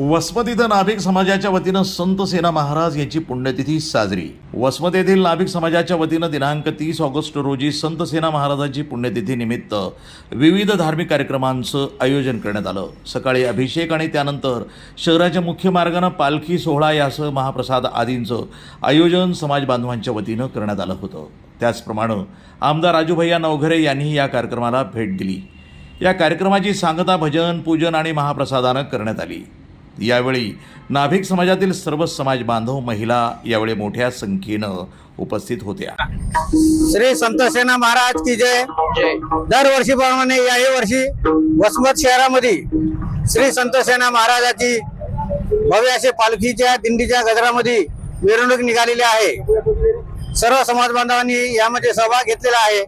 वसमत इथं नाभिक समाजाच्या वतीनं संत सेना महाराज यांची पुण्यतिथी साजरी. वसमत येथील नाभिक समाजाच्या वतीनं दिनांक तीस ऑगस्ट रोजी संत सेना महाराजांची पुण्यतिथी निमित्त विविध धार्मिक कार्यक्रमांचं आयोजन करण्यात आलं. सकाळी अभिषेक आणि त्यानंतर शहराच्या मुख्य मार्गानं पालखी सोहळा यासह महाप्रसाद आदींचं आयोजन समाज बांधवांच्या वतीनं करण्यात आलं होतं. त्याचप्रमाणे आमदार राजूभैया नवघरे यांनीही या कार्यक्रमाला भेट दिली. या कार्यक्रमाची सांगता भजन पूजन आणि महाप्रसादानं करण्यात आली. यावेळी नाभिक समाजातील सर्व समाज बांधव महिला यावेळी मोठ्या संख्येनं उपस्थित होत्या. श्री संत सेना महाराज की जय. दरवर्षीप्रमाणे याही वर्षी वसमत शहरामध्ये श्री संत सेना महाराजाची भव्य असे पालखीच्या दिंडीच्या गजरामध्ये मिरवणूक निघालेली आहे. सर्व समाज बांधवांनी यामध्ये सहभाग घेतलेला आहे.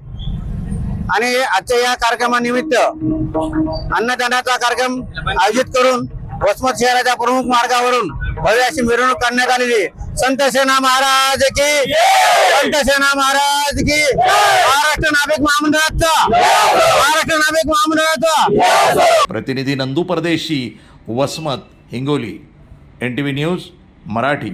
आणि आजच्या या कार्यक्रमानिमित्त अन्नदानाचा कार्यक्रम आयोजित करून वसमत शहराच्या प्रमुख मार्गावरून भव्य अशी मिरवणूक काढण्यात आलेली आहे. संत सेना महाराज की संत सेना महाराज की महाराष्ट्र नाभिक महामंडळाचा महाराष्ट्र नाभिक महामंडळाचा प्रतिनिधी Nandu Pardeshi Vasmat Hingoli N T V news Marathi